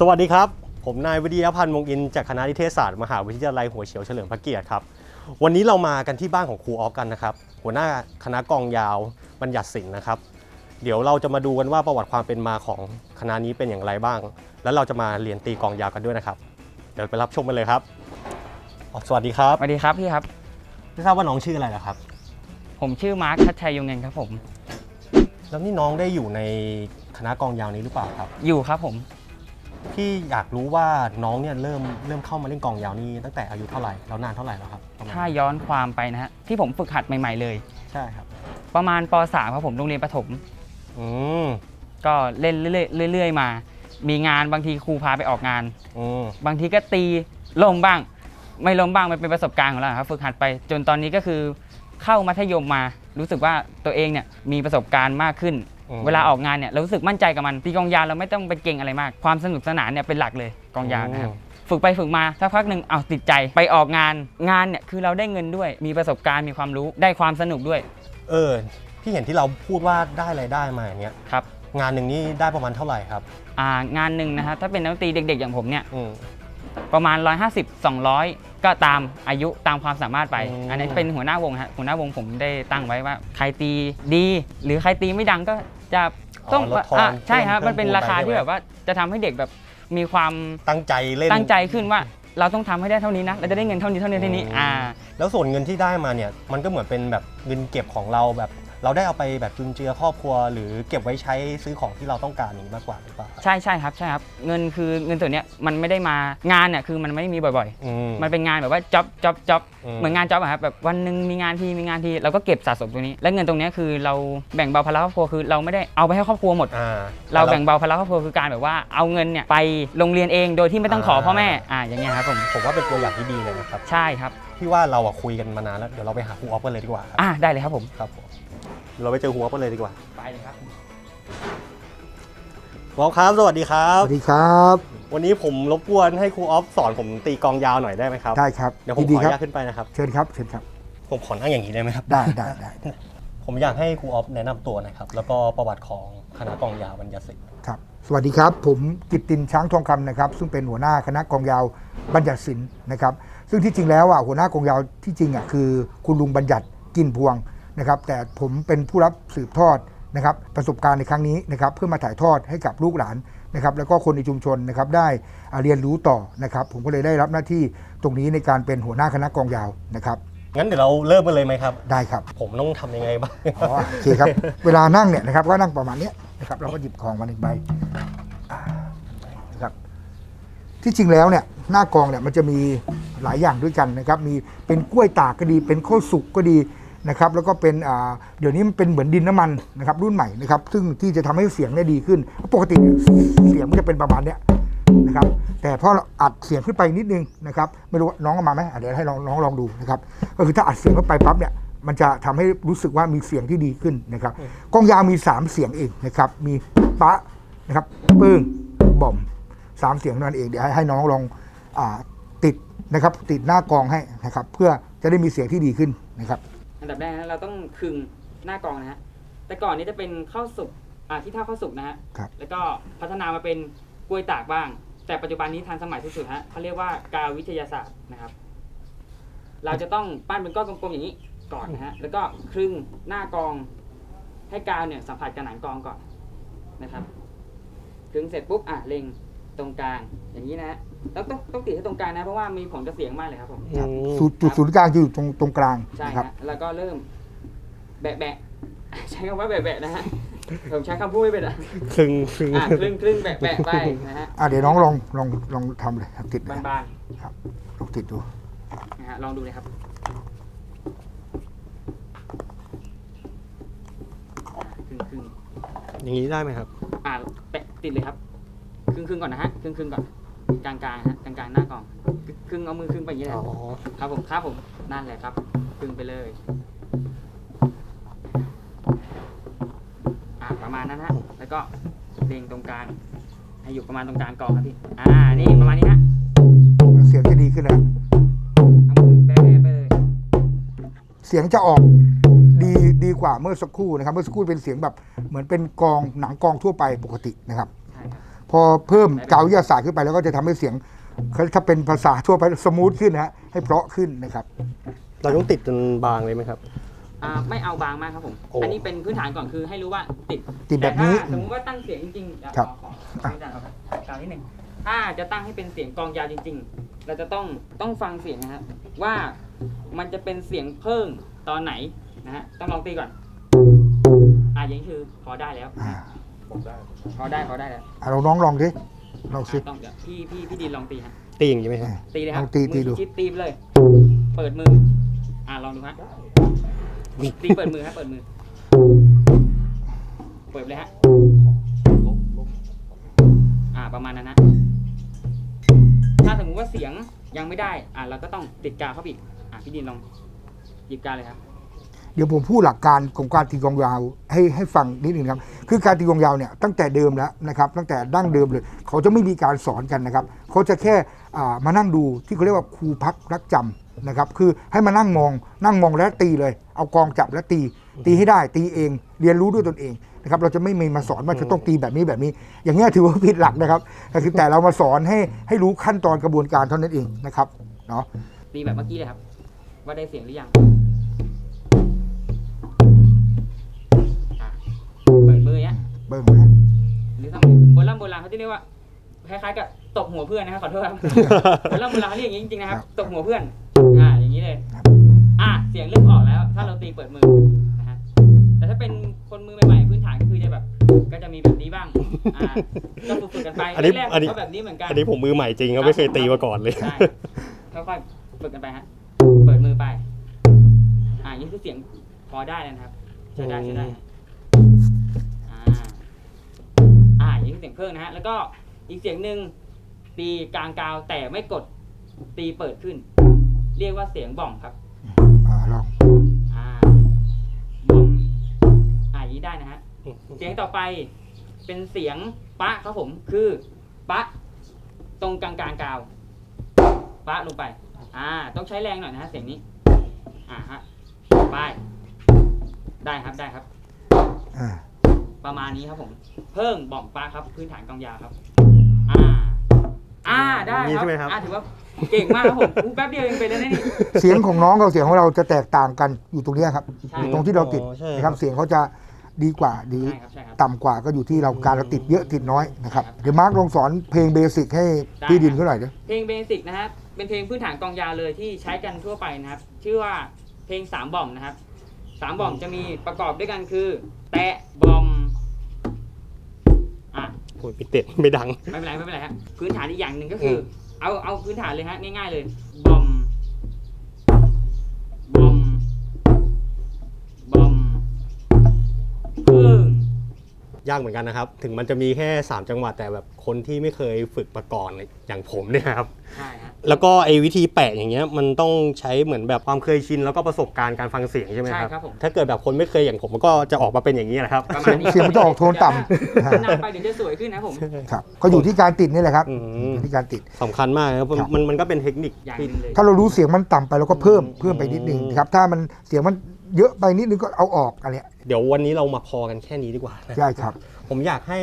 สวัสดีครับ ผมนายวิทยาพันธ์วงศ์อินจากคณะนิเทศศาสตร์มหาวิทยาลัยหัวเฉียวเฉลิมพระเกียรติครับ วันนี้เรามากันที่บ้านของครูออฟกันนะครับ หัวหน้าคณะกองยาวบัญญัติศิลป์นะครับ เดี๋ยวเราจะมาดูกันว่าประวัติความเป็นมาของคณะนี้เป็นอย่างไรบ้าง แล้วเราจะมาเรียนตีกองยาวกันด้วยนะครับ เดี๋ยวไปรับชมกันเลยครับอ๋อสวัสดีครับสวัสดีครับพี่ครับไม่ทราบว่าน้องชื่ออะไรนะครับ ผมชื่อมาร์คชัดชัยยงเงินครับผม แล้วนี่น้องได้อยู่ในคณะกองยาวนี้หรือเปล่าครับ อยู่ครับผม พี่อยากรู้ว่าน้องเนี่ยเริ่มเริ่มเข้ามาเล่นกองยาวนี่ตั้งแต่อายุเท่าไหร่แล้วนานเท่าไหร่แล้วครับประมาณถ้าย้อนความไปนะฮะที่ผมฝึกหัดใหม่ ๆเลย ใช่ครับ ประมาณป .3 ครับผมโรงเรียนประถม อืมก็เล่นเรื่อยๆเรื่อยๆมา มีงานบางทีครูพาไปออกงาน อืมบางทีก็ตีลมบ้าง ไม่ลมบ้างมันเป็นประสบการณ์ของเราครับ ฝึกหัดไปจนตอนนี้ก็คือเข้ามัธยมมารู้สึกว่าตัวเองเนี่ยมีประสบการณ์มากขึ้นอืม เวลาออกงานเนี่ยเรารู้สึกมั่นใจกับมันตีกองยาวเราไม่ต้องไปเก่งอะไรมาก ความสนุกสนานเนี่ยเป็นหลักเลยกองยาวนะครับฝึกไปฝึกมาสักพักหนึ่งเอาติดใจไปออกงานงานเนี่ยคือเราได้เงินด้วย มีประสบการณ์มีความรู้ได้ความสนุกด้วย เออพี่เห็นที่เราพูดว่าได้รายได้มาอย่างเงี้ยครับ งานหนึ่งนี่ได้ประมาณเท่าไหร่ครับ อ่างานหนึ่งนะฮะถ้าเป็นนักดนตรีเด็ก ๆ อย่างผมเนี่ยอืม ประมาณ 150 200 ก็ตามอายุตามความสามารถไป อืม อันนี้เป็นหัวหน้าวงฮะหัวหน้าวงผมได้ตั้งไว้ว่า ใครตีดี หรือใครตีไม่ดังก็จะต้องลดทอนอะใช่ครับพิ่มันเป็นราคาพิ่ที่ไปแบบว่าจะทำให้เด็กแบบมีความตั้งใจเล่นตั้งใจขึ้นว่า เราต้องทำให้ได้เท่านี้นะ เราจะได้เงินเท่านี้เท่านี้เท่านี้อืมอ่า แล้วส่วนเงินที่ได้มาเนี่ยมันก็เหมือนเป็นแบบเงินเก็บของเราแบบ เราได้เอาไปแบบจุนเจือครอบครัว หรือเก็บไว้ใช้ซื้อของที่เราต้องการอย่างนี้มากกว่าหรือเปล่าครับใช่ใช่ครับใช่ครับเงินคือเงินส่วนเนี้ยมันไม่ได้มางานเนี่ยคือมันไม่ได้มีบ่อยอืมๆมันเป็นงานแบบว่าจ็อบจ็อบจ็อบอืม เหมือนงานจ็อบอะครับแบบวันหนึ่งมีงานทีมีงานทีเราก็เก็บสะสมตรงนี้ และเงินตรงเนี้ยคือเราแบ่งเบาภาระครอบครัวคือเราไม่ได้เอาไปให้ครอบครัวหมด อ่า เราแบ่งเบาภาระครอบครัวคือการแบบว่าเอาเงินเนี่ยไปโรงเรียนเองโดยที่ไม่ต้องขอพ่อแม่อ่าอย่างเงี้ยครับผมผมว่าเป็นตัวอย่างที่ดีเลยนะครับ ใช่ครับ พี่ว่าเราอะคุยกันมานานแล้ว เดี๋ยวเราไปหาครูออฟกันเลยดีกว่าครับอ่าได้เลยครับผม ครับผม เราไปเจอครูออฟกันเลยดีกว่าไปเลยครับครูออฟครับสวัสดีครับสวัสดีครับวันนี้ผมรบกวนให้ครูออฟสอนผมตีกลองยาวหน่อยได้ไหมครับ ได้ครับเดี๋ยวผมยินขดีออคนุรับญาตขึ้นไปนะครับ เชิญครับ เชิญครับ ผมขอนั่งอย่างนี้ได้ไหมครับ ได้ได้ได้ได้ผมอยากให้ครูออฟแนะนำตัวหนะครับ แล้วก็ประวัติของคณะกลองยาวบัญญัติศิลป์ครับ สวัสดีครับ ผมกิตตินช้างทองคำนะครับ ซึ่งเป็นหัวหน้าคณะกองยาวบัญญัติศิลป์นะครับ ซึ่งที่จริงแล้วอะหัวหน้ากองยาวที่จริงอะคือคุณลุงบัญญัติกินพวง นะครับแต่ผมเป็นผู้รับสืบทอดนะครับประสบการณ์ในครั้งนี้นะครับเพื่อมาถ่ายทอดให้กับลูกหลานนะครับแล้วก็คนในชุมชนนะครับได้อ่าเรียนรู้ต่อนะครับ ผมก็เลยได้รับหน้าที่ตรงนี้ในการเป็นหัวหน้าคณะกองยาวนะครับงั้นเดี๋ยวเราเริ่มกันเลยไหมครับ ได้ครับ ผมต้องทำยังไงบ้างอ๋อโอเคครับ เวลานั่งเนี่ยนะครับก็นั่งประมาณเนี้ยนะครับเราก็หยิบของมาหนึ่งใบอ่านะครับที่จริงแล้วเนี่ยหน้ากองเนี่ยมันจะมีหลายอย่างด้วยกันนะครับมีเป็นกล้วยตากก็ดีเป็นข้าวสุกก็ดี นะครับแล้วก็เป็นอ่าเดี๋ยวนี้มันเป็นเหมือนดินน้ำมันนะครับรุ่นใหม่นะครับซึ่งที่จะทำให้เสียงได้ดีขึ้น ปกติเนี่ยเสียงมันจะเป็นประมาณเนี้ยนะครับแต่พอเราอัดเสียงขึ้นไปนิดนึงนะครับไม่รู้ว่าน้องเอามาไหมอะเดี๋ยวให้ลองน้องลองดูนะครับก็คือถ้าอัดเสียงเข้าไปปั๊บเนี่ยมันจะทำให้รู้สึกว่ามีเสียงที่ดีขึ้นนะครับกล้องยาวมี 3 เสียงเองนะครับมีปะนะครับปึ้งบ่อมสามเสียงนั่นเองเดี๋ยวให้ให้น้องลองอาติดนะครับติดหน้ากองให้นะครับเพื่อจะได้มีเสียงที่ดีขึ้นนะครับ อันดับแรกนะเราต้องคึงหน้ากองนะฮะแต่ก่อนนี้จะเป็นข้าวสุกอ่าที่ท่าข้าวสุกนะฮะครับ แล้วก็พัฒนามาเป็นกล้วยตากบ้าง แต่ปัจจุบันนี้ทันสมัยสุดๆฮะเขาเรียกว่ากาววิทยาศาสตร์นะครับ เราจะต้องปั้นเป็นก้อนกลมๆอย่างนี้ก่อนนะฮะแล้วก็ครึ่งหน้ากองให้กาวเนี่ยสัมผัสกับหนังกองก่อนนะครับครึ่งเสร็จปุ๊บอะเล็งตรงกลางอย่างนี้นะฮะ ต้องต้องต้องติดให้ตรงกลางนะ เพราะว่ามีผลกับเสียงมากเลยครับผมอืมจุดจุดศูนย์กลางจะอยู่ตรงตรงกลางใช่นะครับ ฮะแล้วก็เริ่ม แบะแบะ ใช้คำว่าแบะแบะนะฮะ ผมใช้คำพูดไม่เป็นอะครึ่งครึ่ง อะครึ่งครึ่งแบะแบะไปนะฮะอะเดี๋ยวน้องลองลองลองทำเลยครับติดเลยบานครับลองติดดู ๆนะฮะลองดูเลยครับ อะครึ่งครึ่งอย่างนี้ได้ไหมครับ อะแปะติดเลยครับ ครึ่งครึ่งก่อนนะฮะ ครึ่งครึ่งก่อน กลางกลางๆฮะกลางกลางๆหน้ากล่องครึ่งเอามือครึ่งไปอย่างนี้แหละอ๋อครับผมครับผมนั่นแหละครับครึ่งไปเลยอะประมาณนั้นฮะแล้วก็เล็งตรงกลาง ให้อยู่ประมาณตรงกลางกล่องครับพี่อ่านี่ประมาณนี้ฮะเสียงจะดีขึ้นแล้วเอามือแบะๆไปเลยเสียงจะออกดีดีกว่าเมื่อสักครู่นะครับ เมื่อสักครู่เป็นเสียงแบบเหมือนเป็นกองหนังกองทั่วไปปกตินะครับใช่ครับ พอเพิ่มกาววิทยาศาสตร์ขึ้นไปแล้วก็จะทำให้เสียงถ้าเป็นภาษาทั่วไปสมูทขึ้นนะฮะให้เพราะขึ้นนะครับ เราต้องติดจนบางเลยไหมครับอ่าไม่เอาบางมากครับผมโอ้อันนี้เป็นพื้นฐานก่อนคือให้รู้ว่าติดติดแบบนี้ต่ถ้าสมมติว่าตั้งเสียงจริงๆอะครับขอขอขออาจารย์เอาครับกลางนิดหนึ่งถ้าจะตั้งให้เป็นเสียงกลองยาวจริง ๆ เราจะต้องต้องฟังเสียงนะครับว่ามันจะเป็นเสียงเพิ่มตอนไหนนะฮะต้องลองตีก่อนอ่าอย่างนี้คือพอได้แล้ว อ่าพอได้พอได้แล้วอะเราน้องลองดิลองสิอะต้องเดี๋ยวพี่พี่พี่ดีนลองตีฮะตีอย่างนี้ไหมครับตีเลยครัลบองตีตีดู มือชิดตีไปเลย เปิดมือ อ่าลองดูฮะตีเปิดมือฮะเปิดมือ เปิดเลยฮะอ่าประมาณนั้นนะถ้าสมมติว่าเสียงยังไม่ได้ อ่าเราก็ต้องติดกาวเข้าไปอีกอ่าพี่ดินลองหยิบกาวเลยครับ เดี๋ยวผมพูดหลักการของการตีกองยาวให้ให้ฟังนิดหนึ่งครับ คือการตีกองยาวเนี่ยตั้งแต่เดิมแล้วนะครับ ตั้งแต่ดั้งเดิมเลย เขาจะไม่มีการสอนกันนะครับ เขาจะแค่มานั่งดูที่เขาเรียกว่าครูพักรักจำนะครับ คือให้มานั่งมองนั่งมองแล้วตีเลย เอากองจับแล้วตี ตีให้ได้ตีเอง เรียนรู้ด้วยตนเองนะครับ เราจะไม่มีมาสอนว่าจะต้องตีแบบนี้แบบนี้ อย่างเงี้ถือว่าผิดหลักนะครับคือแต่เรามาสอนให้ให้รู้ขั้นตอนกระบวนการเท่านั้นเองนะครับเนาะตีแบบเมื่อกี้เลยครับ ว่าได้เสียงหรือยัง เปิดมือเนี้ยเบิ้งนะหรือทำโบราณโบราณเขาจะเรียกว่าคล้ายๆกับตบหัวเพื่อนนะครับขอโทษครับโบราณโบราณเขาเรียกอย่างนี้จริงๆนะครับตบหัวเพื่อน อ่าอย่างนี้เลยอะเสียงเริ่มออกแล้ว ถ้าเราตีเปิดมือนะฮะแต่ถ้าเป็นคนมือใหม่ๆพื้นฐานก็คือจะแบบ ก็จะมีแบบนี้บ้างอ่าก็ฝึกๆกันไปอันนี้แรกๆอันนี้ก็แบบนี้เหมือนกันอันนี้ผมมือใหม่จริงก็ไม่เคยตีมาก่อนเลย ใช่ค่อยๆฝึกกันไปฮะเปิดมือไป อ่านี่คือเสียงพอได้แล้วนะครับใช้ได้ใช้ได้ฮะอ่า อ่าอย่างนี้คือเสียงเพิ่งนะฮะแล้วก็อีกเสียงหนึ่งตีกลางกาวแต่ไม่กดตีเปิดขึ้น เรียกว่าเสียงบ่องครับอ่าลองอ่าบ่องอ่าอย่างนี้ได้นะฮะเสียงต่อไปเป็นเสียงปะครับผมคือปะตรงกลางกลางๆกาวปะลงไป อ่า ต้องใช้แรงหน่อยนะฮะเสียงนี้ อ่าฮะไปได้ครับได้ครับ อ่า ประมาณนี้ครับผม เพิ่มบ่องปะครับ พื้นฐานกองยาวครับ อ่า อ่าได้นี่ครับใช่ไหมครับอ่าถือว่าเก่งมากครับผมอู้แป๊บเดียวเองไปแล้วนะนี่ เสียงของน้องกับเสียงของเราจะแตกต่างกันอยู่ตรงเนี้ยครับใช่ อยู่ตรงที่เราติดอ๋อใช่นะครับ เสียงเขาจะดีกว่าดีใช่ครับใช่ครับ ต่ำกว่าก็อยู่ที่เราการเราติดเยอะติดน้อยนะครับครับเดี๋ยวมาร์กลองสอนเพลงเบสิกให้ได้พี่ดินเขาหน่อยเด้อเพลงเบสิกนะฮะเป็นเพลงพื้นฐานกองยาวเลยที่ใช้กันทั่วไปนะครับ ชื่อว่าเพลงสามบ่อมนะครับสามบ่อมจะมีประกอบด้วยกันคือ แตะบอม อะโอ้ยปิดเต็ดไม่ดัง ไม่เป็นไรไม่เป็นไรฮะพื้นฐานอีกอย่างหนึ่งก็คือมเอาเอาพื้นฐานเลยฮะง่ายๆเลยบอม ยากเหมือนกันนะครับ ถึงมันจะมีแค่ 3 จังหวัดแต่แบบคนที่ไม่เคยฝึกมาก่อนอย่างผมเนี่ยครับ ใช่ฮะแล้วก็ไอ้วิธีแปะอย่างเงี้ยมันต้องใช้เหมือนแบบความเคยชินแล้วก็ประสบการณ์การฟังเสียงใช่ไหมครับใช่ครับผม ถ้าเกิดแบบคนไม่เคยอย่างผมมันก็จะออกมาเป็นอย่างนี้แหละครับ ประมาณนี้เสียงมันจะออกโทนต่ำ นานไปเดี๋ยวจะสวยขึ้นนะผม ครับก็อยู่ที่การติดนี่แหละครับอืม อยู่ที่การติด สำคัญมากครับครับมันมันก็เป็นเทคนิคอย่างที่หนึงเลย ถ้าเรารู้เสียงมันต่ำไปเราก็เพิ่มอืมเพิ่มไปนิดนึงนะครับถ้ามันเสียงมัน เยอะไปนิดนึงก็เอาออกอะไรเงี้ยเดี๋ยววันนี้เรามาพอกันแค่นี้ดีกว่านะใช่ครับ ผมอยากให้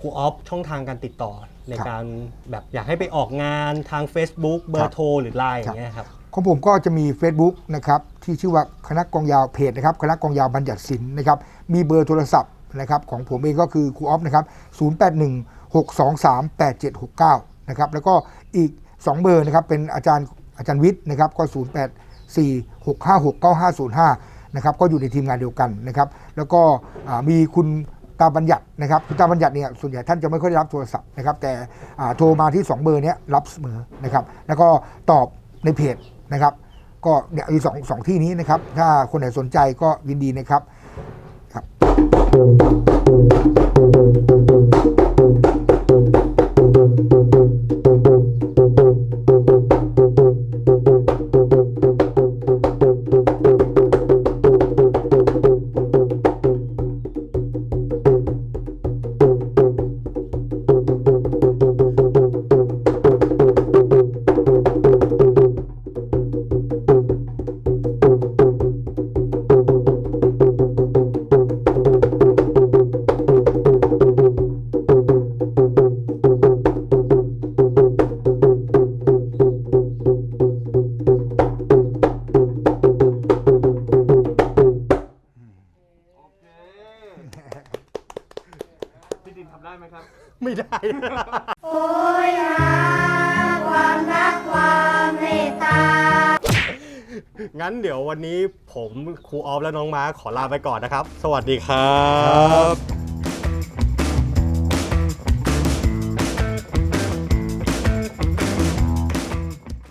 ครูออฟช่องทางการติดต่อ ในครับการแบบอยากให้ไปออกงานทาง Facebook เบอครัร์บโทรหรือไลน์อย่างเงี้ยครับ ของผมก็จะมี Facebook นะครับที่ชื่อว่าคณะกองยาวเพจนะครับคณะกองยาวบัญญัติศิลป์นะครับมีเบอร์โทรศัพท์นะครับของผมเองก็คือครูออฟนะครับ 081 623 8769 นะครับแล้วก็อีก 2 เบอร์นะครับเป็นอาจารย์อาจารย์วิทย์นะครับก็ 084 656 9505 นะครับก็อยู่ในทีมงานเดียวกันนะครับแล้วก็มีคุณตาบัญญัตินะครับคุณตาบัญญัติเนี่ยส่วนใหญ่ท่านจะไม่ค่อยได้รับโทรศัพท์นะครับแต่โทรมาที่ 2 เบอร์นี้รับเสมอนะครับแล้วก็ตอบในเพจนะครับก็เนี่ยอีกสองสองที่นี้นะครับ ถ้าคนไหนสนใจก็ยินดีนะครับได้ ไม่ได้ โอ้ยหาความรักความเมตตา งั้นเดี๋ยววันนี้ผมครูออฟและน้องม้าขอลาไปก่อนนะครับ สวัสดีครับ